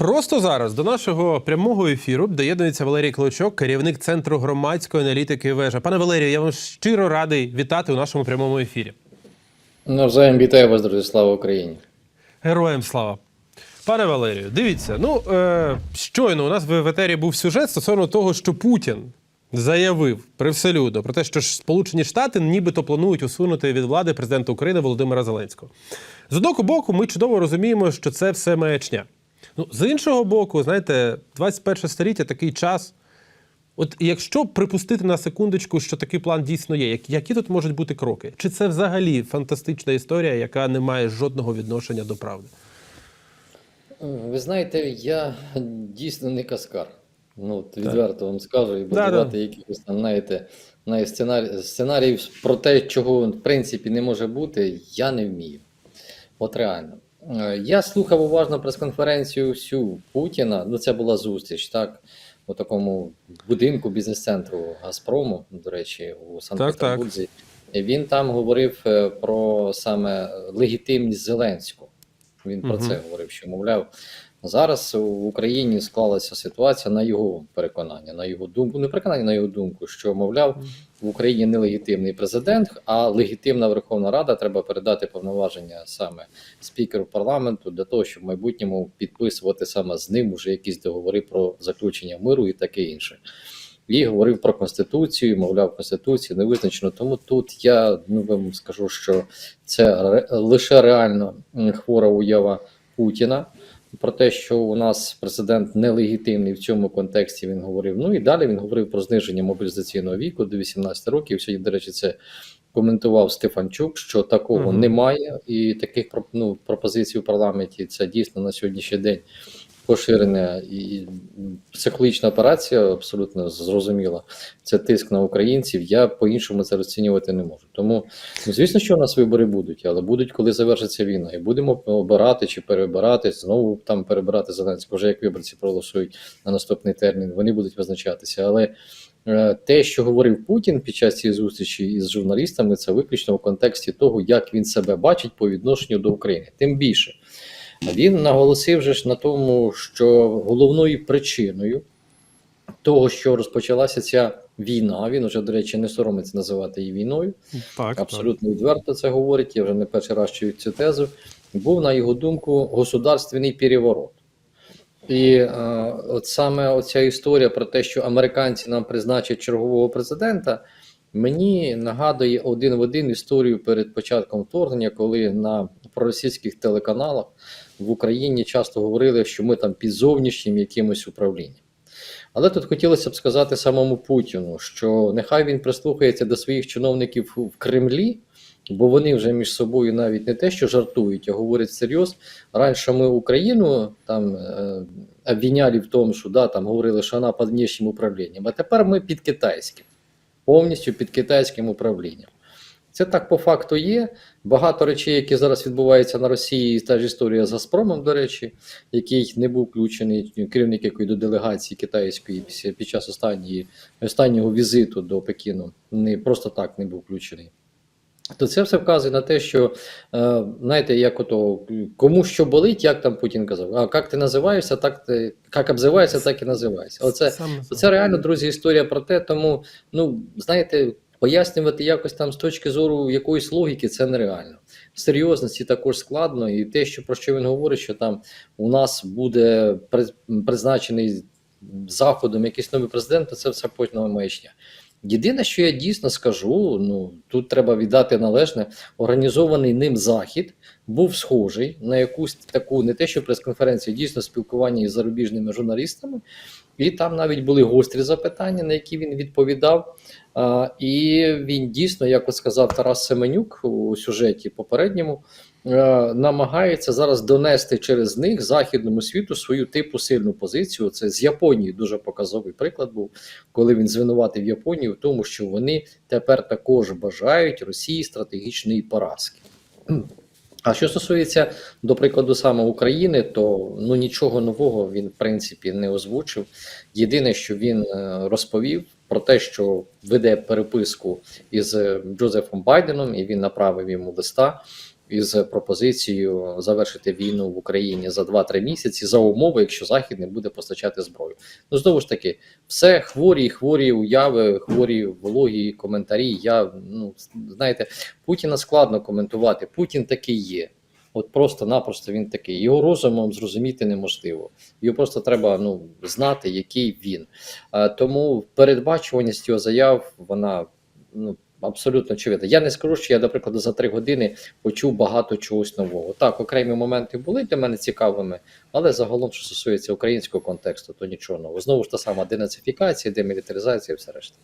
Просто зараз до нашого прямого ефіру доєднується Валерій Клочок, керівник центру громадської аналітики вежа. Пане Валерію, я вам щиро радий вітати у нашому прямому ефірі. Навзаєм вітаю вас, друзі, слава Україні. Героям слава. Пане Валерію, дивіться, ну е, щойно у нас в етері був сюжет стосовно того, що Путін заявив привселюдно про те, що Сполучені Штати нібито планують усунути від влади президента України Володимира Зеленського. З одного боку, ми чудово розуміємо, що це все маячня. Ну, з іншого боку, знаєте, 21 століття такий час. От якщо припустити на секундочку, що такий план дійсно є, як- які тут можуть бути кроки? Чи це взагалі фантастична історія, яка не має жодного відношення до правди? Ви знаєте, я дійсно не каскар. Ну, відверто вам скажу, і будувати якихось там, знаєте, сценарій, сценаріїв про те, чого в принципі не може бути, я не вмію. От реально. Е, Я слухав уважно прес-конференцію всю Путіна. Ну, це була зустріч, так? У такому будинку бізнес-центру Газпрому, до речі, у Санкт-Петербурзі. І Він там говорив е, про саме легітимність Зеленського. Він про це говорив, що мовляв, зараз в Україні склалася ситуація на його переконання, на його думку, не переконання на його думку, що мовляв, в Україні нелегітимний президент, а легітимна Верховна Рада треба передати повноваження саме спікеру парламенту для того, щоб в майбутньому підписувати саме з ним уже якісь договори про заключення миру і таке інше. І говорив про конституцію, мовляв, конституції не визначено. Тому тут я ну вам скажу, що це лише реально хвора уява Путіна. Про те, що у нас президент нелегітимний в цьому контексті він говорив. Ну і далі він говорив про зниження мобілізаційного віку до 18 років. Сьогодні, до речі, це коментував Стефанчук, що такого угу. немає, і таких ну, пропозицій у парламенті це дійсно на сьогоднішній день поширена і психологічна операція, абсолютно зрозуміла. Це тиск на українців. Я по-іншому це розцінювати не можу. Тому, ну, звісно, що у нас вибори будуть, але будуть, коли завершиться війна, і будемо обирати чи перебирати, знову там перебирати Зеленського, вже як виборці проголосують на наступний термін, вони будуть визначатися. Але е, те, що говорив Путін під час цієї зустрічі із журналістами, це виключно в контексті того, як він себе бачить по відношенню до України. Тим більше. Він наголосив же ж на тому, що головною причиною того, що розпочалася ця війна, він уже, до речі, не соромиться називати її війною, Так, абсолютно відверто це говорить. Я вже не перший раз чую цю тезу. Був, на його думку, государственний переворот. І е, от саме оця історія про те, що американці нам призначать чергового президента, мені нагадує один в один історію перед початком вторгнення, коли на проросійських телеканалах в Україні часто говорили, що ми там під зовнішнім якимось управлінням. Але тут хотілося б сказати самому Путіну, що нехай він прислухається до своїх чиновників в Кремлі, бо вони вже між собою навіть не те, що жартують, а говорять серйоз. Раніше ми Україну там е, обвиняли в тому, що да, там говорили, що вона під внішнім управлінням, а тепер ми під китайським, повністю під китайським управлінням. Це так по факту є. Багато речей, які зараз відбуваються на Росії, та ж історія з Газпромом, до речі, який не був включений керівник якої до делегації китайської під час останньої, останнього візиту до Пекіну, не просто так не був включений. То це все вказує на те, що е, знаєте, як ото кому що болить, як там Путін казав, а як ти називаєшся, так ти як обзиваєшся, так і називаєшся. Оце це реально, друзі, історія про те, тому, ну, знаєте, пояснювати якось там з точки зору якоїсь логіки це нереально. В серйозності також складно, і те, що про що він говорить, що там у нас буде призначений заходом якийсь новий президент, то це все потім маячня. Єдине, що я дійсно скажу, ну тут треба віддати належне, організований ним захід був схожий на якусь таку, не те, що прес-конференцію, дійсно спілкування із зарубіжними журналістами, і там навіть були гострі запитання, на які він відповідав. А, і він дійсно, як от сказав Тарас Семенюк у сюжеті попередньому, намагається зараз донести через них західному світу свою типу сильну позицію. Це з Японії дуже показовий приклад був, коли він звинуватив Японію в тому, що вони тепер також бажають Росії стратегічної поразки. А що стосується, до прикладу, саме України, то ну нічого нового він в принципі не озвучив. Єдине, що він е, розповів про те, що веде переписку із е, Джозефом Байденом, і він направив йому листа із пропозицією завершити війну в Україні за 2-3 місяці за умови, якщо Захід не буде постачати зброю. Ну знову ж таки, все хворі, хворі уяви, хворі вологі коментарі. Я ну знаєте, Путіна складно коментувати. Путін такий є. От просто-напросто він такий. Його розумом зрозуміти неможливо. Його просто треба ну, знати, який він. Тому передбачуваність його заяв, вона ну, абсолютно очевидна. Я не скажу, що я, наприклад, за три години почув багато чогось нового. Так, окремі моменти були для мене цікавими, але загалом, що стосується українського контексту, то нічого нового. Знову ж та сама денацифікація, демілітаризація і все решта.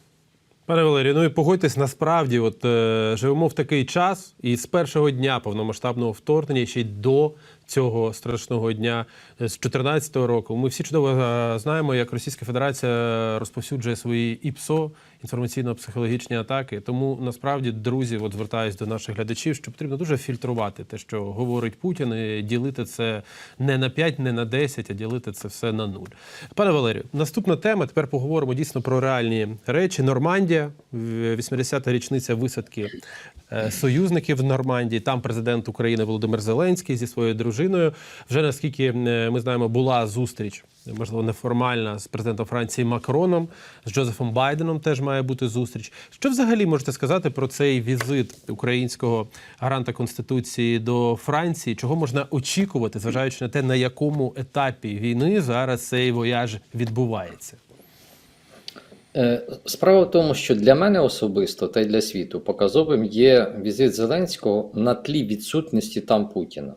Пане Валерію, ну і погодьтесь, насправді, от е, живемо в такий час, і з першого дня повномасштабного вторгнення, ще й до цього страшного дня е, з 2014 року. Ми всі чудово е, знаємо, як Російська Федерація розповсюджує свої ІПСО, інформаційно-психологічні атаки. Тому насправді, друзі, от звертаюсь до наших глядачів, що потрібно дуже фільтрувати те, що говорить Путін, і ділити це не на 5, не на 10, а ділити це все на 0. Пане Валерію, наступна тема. Тепер поговоримо дійсно про реальні речі. Нормандія, в- 80-та річниця висадки е, союзників в Нормандії. Там президент України Володимир Зеленський зі своєю дружиною. Вже наскільки е, ми знаємо, була зустріч, можливо, неформальна з президентом Франції Макроном, з Джозефом Байденом теж має бути зустріч. Що взагалі можете сказати про цей візит українського гаранта конституції до Франції? Чого можна очікувати, зважаючи на те, на якому етапі війни зараз цей вояж відбувається? Е, Справа в тому, що для мене особисто та й для світу показовим є візит Зеленського на тлі відсутності там Путіна.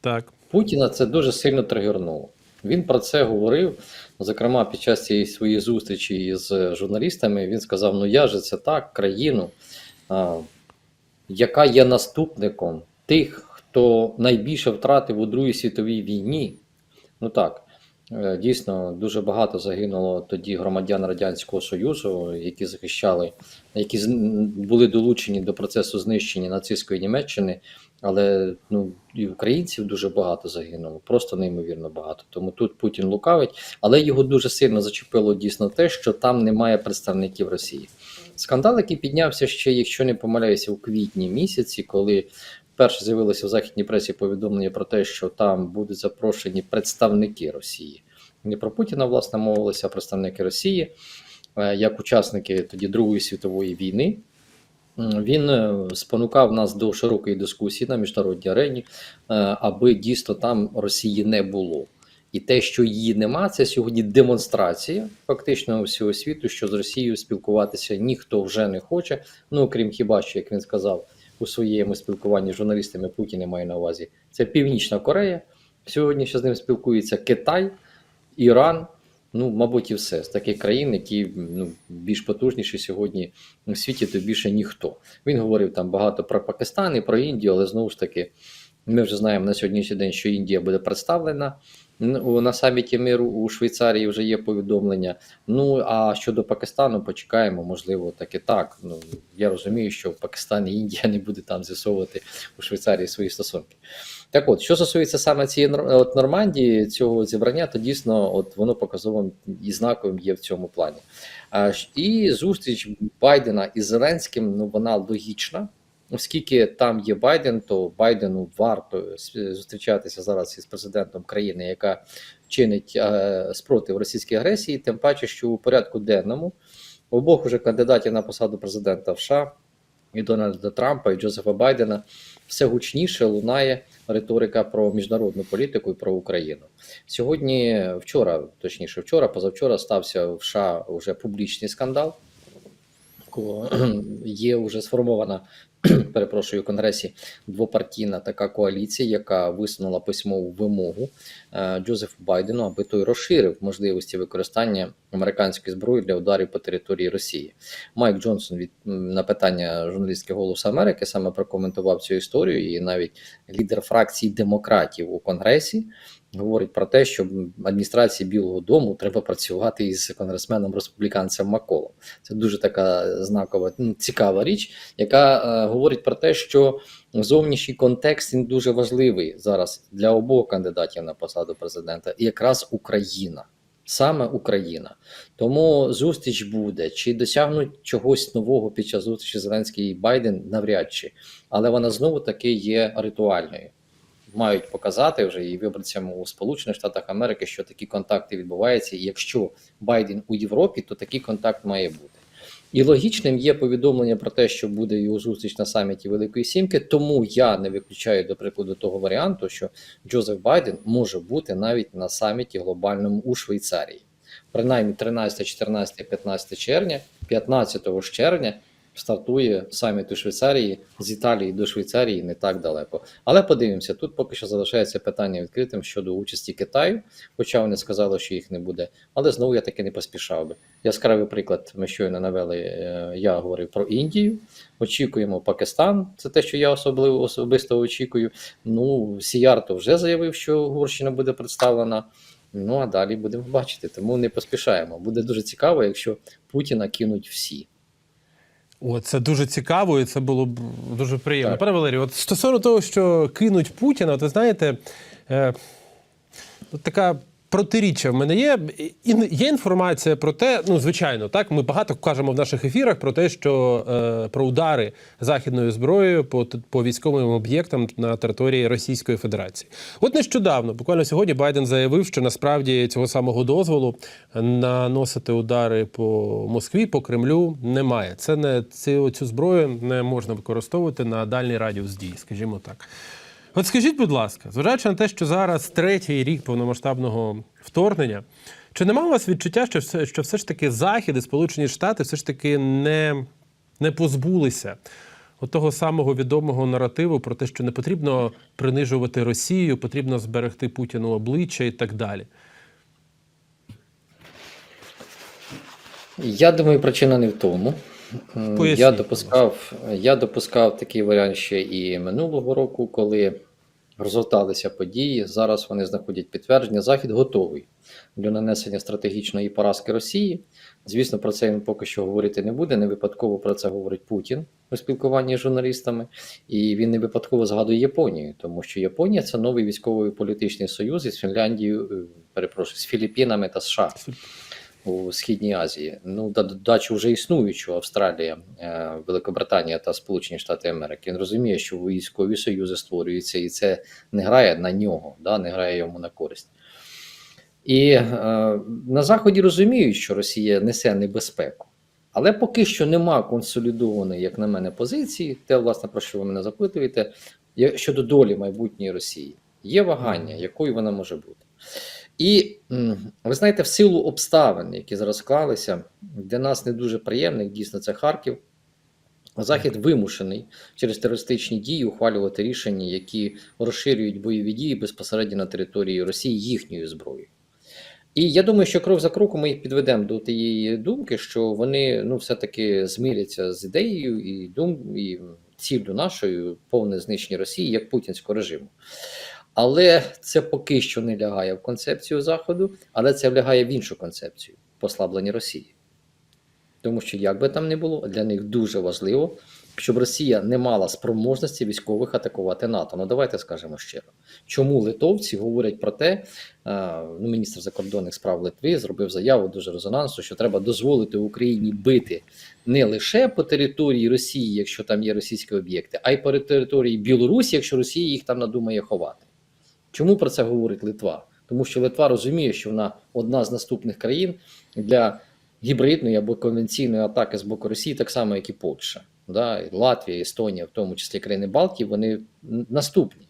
Так. Путіна це дуже сильно тригернуло. Він про це говорив. Зокрема, під час цієї своєї зустрічі з журналістами він сказав: Ну я же це так, країну, а, яка є наступником тих, хто найбільше втратив у Другій світовій війні. Ну так, дійсно дуже багато загинуло тоді громадян Радянського Союзу, які захищали, які були долучені до процесу знищення нацистської Німеччини. Але ну і українців дуже багато загинуло, просто неймовірно багато. Тому тут Путін лукавить, але його дуже сильно зачепило дійсно те, що там немає представників Росії. Скандал, який піднявся ще, якщо не помиляюся, у квітні місяці, коли вперше з'явилося в західній пресі повідомлення про те, що там будуть запрошені представники Росії. Не про Путіна, власне, мовилися, а представники Росії, е, як учасники тоді Другої світової війни. Він е, спонукав нас до широкої дискусії на міжнародній арені, е, аби дійсно там Росії не було. І те, що її нема, це сьогодні демонстрація фактично всього світу, що з Росією спілкуватися ніхто вже не хоче. Ну окрім хіба що, як він сказав у своєму спілкуванні з журналістами, Путін не має на увазі. Це Північна Корея. Сьогодні ще з ним спілкується Китай, Іран. Ну, мабуть, і все з таких країн, які ну більш потужніші сьогодні у світі, то більше ніхто. Він говорив там багато про Пакистан і про Індію, але знову ж таки, ми вже знаємо на сьогоднішній день, що Індія буде представлена на саміті миру у Швейцарії. Вже є повідомлення. Ну а щодо Пакистану, почекаємо, можливо, так і так. Ну я розумію, що Пакистан і Індія не буде там з'ясовувати у Швейцарії свої стосунки. Так от, що стосується саме цієї от Нормандії, цього зібрання, то дійсно от воно показовим і знаковим є в цьому плані. І зустріч Байдена із Зеленським, ну вона логічна. Оскільки там є Байден, то Байдену варто зустрічатися зараз із президентом країни, яка чинить е, спротив російській агресії, тим паче, що у порядку денному обох уже кандидатів на посаду президента в США і Дональда Трампа, і Джозефа Байдена все гучніше лунає риторика про міжнародну політику і про Україну. Сьогодні, вчора, точніше, вчора, позавчора стався в США вже публічний скандал. Є вже сформована, перепрошую, Конгресі двопартійна така коаліція, яка висунула письмову вимогу е, Джозефу Байдену, аби той розширив можливості використання американської зброї для ударів по території Росії. Майк Джонсон від на питання журналістки Голосу Америки саме прокоментував цю історію, і навіть лідер фракції демократів у Конгресі говорить про те, що адміністрації Білого Дому треба працювати із конгресменом республіканцем Маколом. Це дуже така знакова, ну, цікава річ, яка е, говорить про те, що зовнішній контекст він дуже важливий зараз для обох кандидатів на посаду президента, і якраз Україна. саме Україна. Тому зустріч буде. Чи досягнуть чогось нового під час зустрічі Зеленський і Байден навряд чи, але вона знову таки є ритуальною. Мають показати вже і виборцям у Сполучених Штатах Америки, що такі контакти відбуваються. І якщо Байден у Європі, то такий контакт має бути. І логічним є повідомлення про те, що буде його зустріч на саміті Великої Сімки. Тому я не виключаю до прикладу того варіанту, що Джозеф Байден може бути навіть на саміті глобальному у Швейцарії. Принаймні 13, 14, 15 червня, 15 червня стартує саміт у Швейцарії з Італії до Швейцарії не так далеко. Але подивимося, тут поки що залишається питання відкритим щодо участі Китаю, хоча вони сказали, що їх не буде. Але знову я таки не поспішав би. Яскравий приклад, ми щойно навели. е, Я говорив про Індію. Очікуємо Пакистан. Це те, що я особливо особисто очікую. Ну, Сіярто вже заявив, що Угорщина буде представлена. Ну а далі будемо бачити. Тому не поспішаємо. Буде дуже цікаво, якщо Путіна кинуть всі. О, це дуже цікаво, і це було б дуже приємно. Так. Пане Валерію, от стосовно того, що кинуть Путіна, от ви знаєте, е, от така протиріччя в мене є. І є інформація про те, ну звичайно, так ми багато кажемо в наших ефірах про те, що е, про удари західною зброєю по, по військовим об'єктам на території Російської Федерації. От нещодавно, буквально сьогодні, Байден заявив, що насправді цього самого дозволу наносити удари по Москві, по Кремлю немає. Це не цю, цю зброю не можна використовувати на дальній радіус дій, скажімо так. От скажіть, будь ласка, зважаючи на те, що зараз третій рік повномасштабного вторгнення, чи нема у вас відчуття, що все, що все ж таки Захід і Сполучені Штати все ж таки не, не позбулися от того самого відомого наративу про те, що не потрібно принижувати Росію, потрібно зберегти Путіну обличчя і так далі? Я думаю, причина не в тому. М, Поясніть, Я допускав, я допускав такий варіант ще і минулого року, коли розгорталися події. Зараз вони знаходять підтвердження. Захід готовий для нанесення стратегічної поразки Росії. Звісно, про це він поки що говорити не буде. Не випадково про це говорить Путін у спілкуванні з журналістами, і він не випадково згадує Японію, тому що Японія це новий військовий політичний союз із Фінляндією, е, перепрошую, з Філіппінами та США у Східній Азії. Ну, да- додачу вже існуючу Австралія, е, Великобританія та Сполучені Штати Америки. Він розуміє, що військові союзи створюються, і це не грає на нього, да, не грає йому на користь. І е, на Заході розуміють, що Росія несе небезпеку. Але поки що нема консолідованої, як на мене, позиції, те, власне, про що ви мене запитуєте, щодо долі майбутньої Росії. Є вагання, якою вона може бути. І ви знаєте, в силу обставин, які зараз склалися, для нас не дуже приємних, дійсно, це Харків. Захід вимушений через терористичні дії ухвалювати рішення, які розширюють бойові дії безпосередньо на території Росії їхньою зброєю. І я думаю, що крок за кроком ми їх підведемо до тієї думки, що вони ну, все-таки змиряться з ідеєю і дум, і ціллю нашою повне знищення Росії як путінського режиму. Але це поки що не лягає в концепцію Заходу, але це влягає в іншу концепцію послаблення Росії. Тому що, як би там не було, для них дуже важливо, щоб Росія не мала спроможності військових атакувати НАТО. Ну давайте скажемо щиро. Чому литовці говорять про те, ну, міністр закордонних справ Литви зробив заяву дуже резонансу, що треба дозволити Україні бити не лише по території Росії, якщо там є російські об'єкти, а й по території Білорусі, якщо Росія їх там надумає ховати. Чому про це говорить Литва? Тому що Литва розуміє, що вона одна з наступних країн для гібридної або конвенційної атаки з боку Росії, так само, як і Польща. Да? І Латвія, Естонія, в тому числі країни Балтії, вони наступні.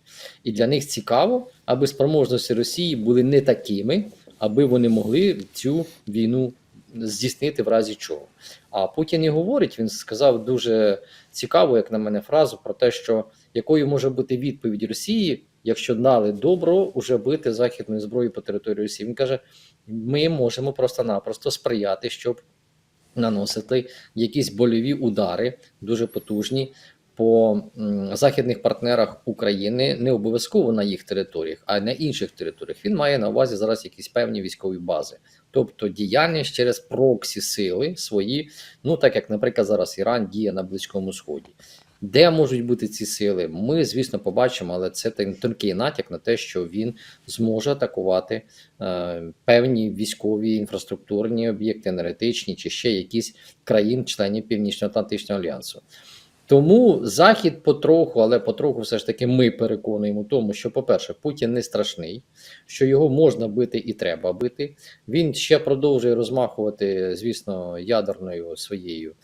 І для них цікаво, аби спроможності Росії були не такими, аби вони могли цю війну здійснити в разі чого. А Путін і говорить, він сказав дуже цікаву, як на мене, фразу про те, що якою може бути відповідь Росії, якщо дали добро уже бити західною зброєю по території Росії. Він каже: ми можемо просто-напросто сприяти, щоб наносити якісь больові удари, дуже потужні. По західних партнерах України не обов'язково на їх територіях, а й на інших територіях. Він має на увазі зараз якісь певні військові бази, тобто діяльність через проксі сили свої, ну так як, наприклад, зараз Іран діє на Близькому Сході. Де можуть бути ці сили? Ми, звісно, побачимо, але це тонкий натяк на те, що він зможе атакувати е, певні військові інфраструктурні об'єкти, енергетичні чи ще якісь країн-членів Північно-Атлантичного альянсу. Тому Захід потроху, але потроху все ж таки ми переконуємо тому, що, по-перше, Путін не страшний, що його можна бити і треба бити. Він ще продовжує розмахувати, звісно, ядерною своєю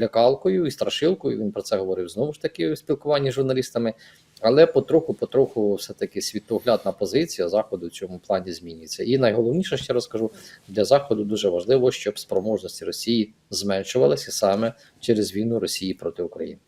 лякалкою і страшилкою. Він про це говорив знову ж таки у спілкуванні з журналістами. Але потроху, потроху, все-таки світоглядна позиція заходу в цьому плані змінюється. І найголовніше, ще раз кажу, для заходу дуже важливо, щоб спроможності Росії зменшувалися саме через війну Росії проти України.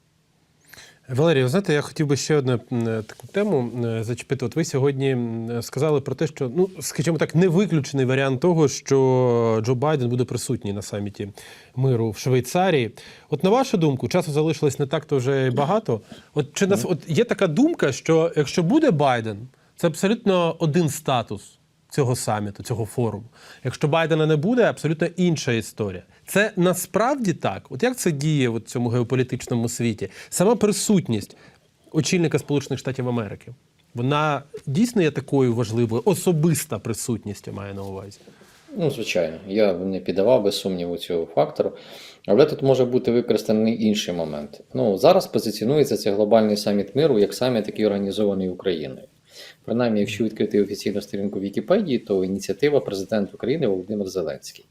Валерій, ви знаєте, я хотів би ще одну таку тему зачепити. От ви сьогодні сказали про те, що ну, скажімо так, не виключений варіант того, що Джо Байден буде присутній на саміті миру в Швейцарії. От на вашу думку, часу залишилось не так то вже багато. От чи нас от є така думка, що якщо буде Байден, це абсолютно один статус цього саміту, цього форуму. Якщо Байдена не буде, абсолютно інша історія. Це насправді так. От як це діє в цьому геополітичному світі? Сама присутність очільника Сполучених Штатів Америки. Вона дійсно є такою важливою, особиста присутність, я маю на увазі. Ну, звичайно, я не піддавав би сумніву цього фактору. Але тут може бути використаний інший момент. Ну, зараз позиціонується цей глобальний саміт миру як саміт, який організований Україною. Принаймні, якщо відкрити офіційну сторінку Вікіпедії, то ініціатива президента України Володимир Зеленський.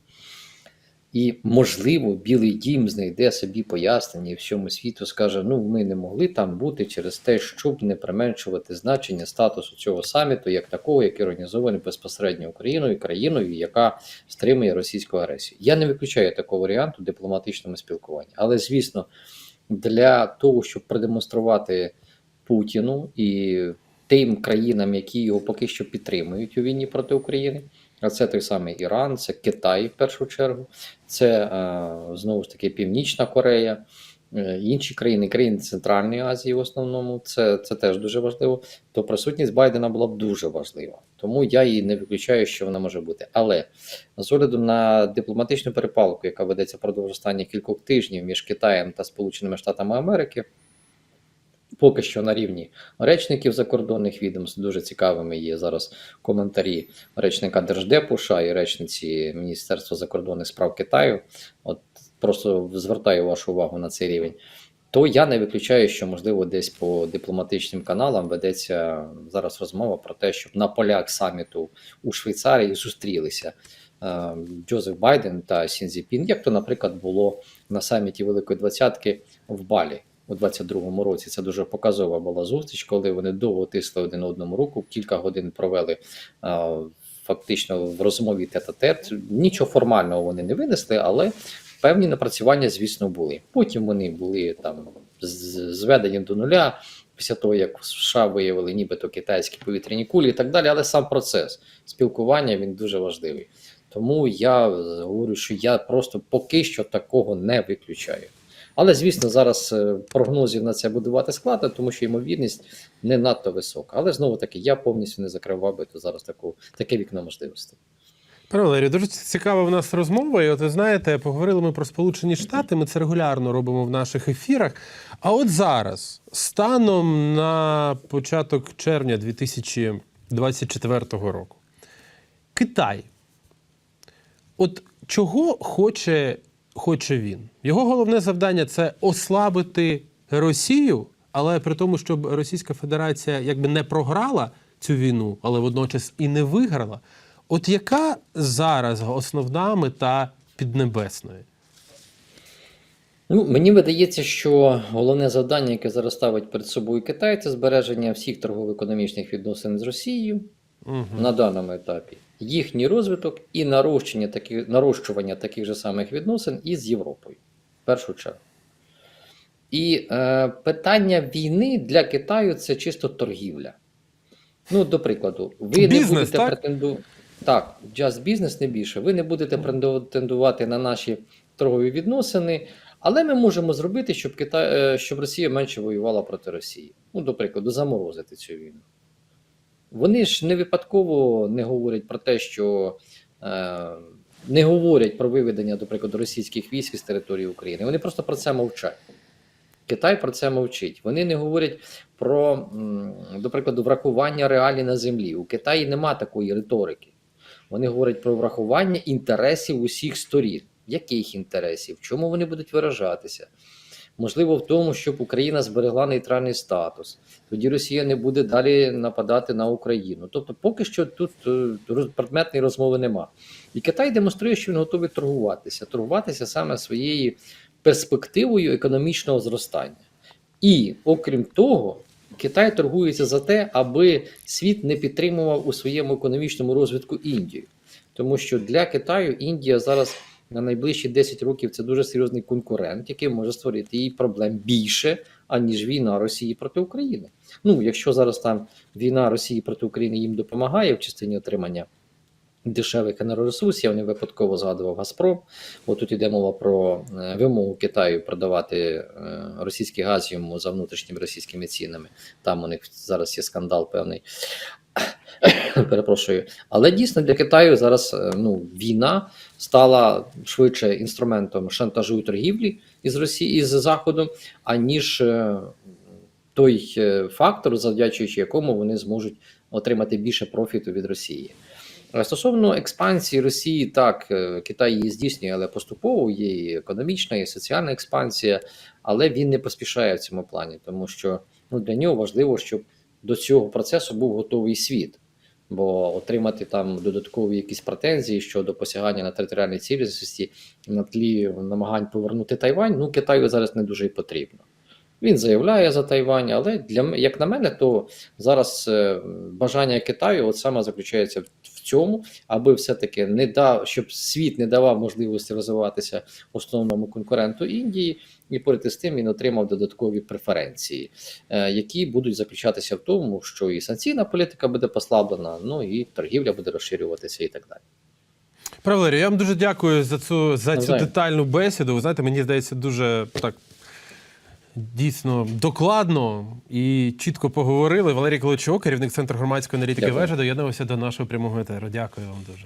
І, можливо, Білий Дім знайде собі пояснення і всьому світу скаже: ну, ми не могли там бути через те, щоб не применшувати значення статусу цього саміту як такого, який організований безпосередньо Україною, країною, яка стримує російську агресію. Я не виключаю такого варіанту дипломатичному спілкуванні. Але, звісно, для того, щоб продемонструвати Путіну і тим країнам, які його поки що підтримують у війні проти України. Це той самий Іран, це Китай в першу чергу, це е, знову ж таки Північна Корея, е, інші країни, країни Центральної Азії в основному, це, це теж дуже важливо. То присутність Байдена була б дуже важлива. Тому я її не виключаю, що вона може бути. Але з огляду на дипломатичну перепалку, яка ведеться впродовж останніх кількох тижнів між Китаєм та Сполученими Штатами Америки. Поки що на рівні речників закордонних відомств дуже цікавими є зараз коментарі речника Держдепу США і речниці Міністерства закордонних справ Китаю. От просто звертаю вашу увагу на цей рівень. То я не виключаю, що можливо десь по дипломатичним каналам ведеться зараз розмова про те, щоб на полях саміту у Швейцарії зустрілися е, Джозеф Байден та Сінзіпін, як то, наприклад, було на саміті Великої Двадцятки в Балі у 22-му році. Це дуже показова була зустріч, коли вони довго тисли один одному руку, кілька годин провели фактично в розмові тет-а-тет. Нічого формального вони не винесли, але певні напрацювання, звісно, були. Потім вони були там зведені до нуля. Після того, як в США виявили нібито китайські повітряні кулі і так далі, але сам процес спілкування він дуже важливий. Тому я говорю, що я просто поки що такого не виключаю. Але, звісно, зараз е, прогнозів на це будувати складно, тому що ймовірність не надто висока. Але знову таки, я повністю не закривав би то зараз таку, таке вікно можливостей. Пане Валерію, дуже цікава в нас розмова. І от ви знаєте, поговорили ми про Сполучені Штати. Ми це регулярно робимо в наших ефірах. А от зараз, станом на початок червня 2024 року, Китай. От чого хоче, хоче він? Його головне завдання це ослабити Росію, але при тому, щоб Російська Федерація якби не програла цю війну, але водночас і не виграла. От яка зараз основна мета Піднебесної? Ну, мені видається, що головне завдання, яке зараз ставить перед собою Китай, це збереження всіх торгово-економічних відносин з Росією Угу. на даному етапі, їхній розвиток і нарощення таких, нарощування таких же самих відносин із Європою, в першу чергу. І е, питання війни для Китаю це чисто торгівля. Ну, до прикладу, ви Бізнес, не будете так? претендувати. Так, just бізнес не більше. Ви не будете претендувати на наші торгові відносини, але ми можемо зробити, щоб Китай, е, щоб Росія менше воювала проти Росії. Ну, до прикладу, заморозити цю війну. Вони ж не випадково не говорять про те, що е, не говорять про виведення, до прикладу, російських військ із території України. Вони просто про це мовчать. Китай про це мовчить. Вони не говорять про, до прикладу, врахування реалій на землі. У Китаї нема такої риторики. Вони говорять про врахування інтересів усіх сторін. Яких інтересів? Чому вони будуть виражатися? Можливо, в тому, щоб Україна зберегла нейтральний статус. Тоді Росія не буде далі нападати на Україну. Тобто, поки що тут е, предметної розмови нема. І Китай демонструє, що він готовий торгуватися, торгуватися саме своєю перспективою економічного зростання. І окрім того, Китай торгується за те, аби світ не підтримував у своєму економічному розвитку Індію. Тому що для Китаю Індія зараз на найближчі 10 років це дуже серйозний конкурент, який може створити їй проблем більше, аніж війна Росії проти України. Ну, якщо зараз там війна Росії проти України їм допомагає в частині отримання дешевих енергоресурсів, я не випадково згадував Газпром. Бо тут йде мова про е, вимогу Китаю продавати е, російський газ йому за внутрішніми російськими цінами. Там у них зараз є скандал певний. Перепрошую. Але дійсно для Китаю зараз е, ну, війна стала швидше інструментом шантажу і торгівлі із Росії із Заходом, аніж е, той е, фактор, завдячуючи якому вони зможуть отримати більше профіту від Росії. Е, Стосовно експансії Росії, так, Китай її здійснює, але поступово є і економічна, і соціальна експансія, але він не поспішає в цьому плані, тому що ну, для нього важливо, щоб до цього процесу був готовий світ. Бо отримати там додаткові якісь претензії щодо посягання на територіальній цілісності на тлі намагань повернути Тайвань, ну Китаю зараз не дуже і потрібно. Він заявляє за Тайвань, але для як на мене, то зараз е, бажання Китаю от саме заключається в, в цьому, аби все-таки не дав, щоб світ не давав можливості розвиватися основному конкуренту Індії, і поряд з тим він отримав додаткові преференції, е, які будуть заключатися в тому, що і санкційна політика буде послаблена, ну і торгівля буде розширюватися і так далі. Валерію, я вам дуже дякую за цю за цю Навзаєм. детальну бесіду. Ви знаєте, мені здається, дуже так дійсно докладно і чітко поговорили. Валерій Клочок, керівник центру громадської аналітики Дякую. вежа, доєднувався до нашого прямого етеру. Дякую вам дуже.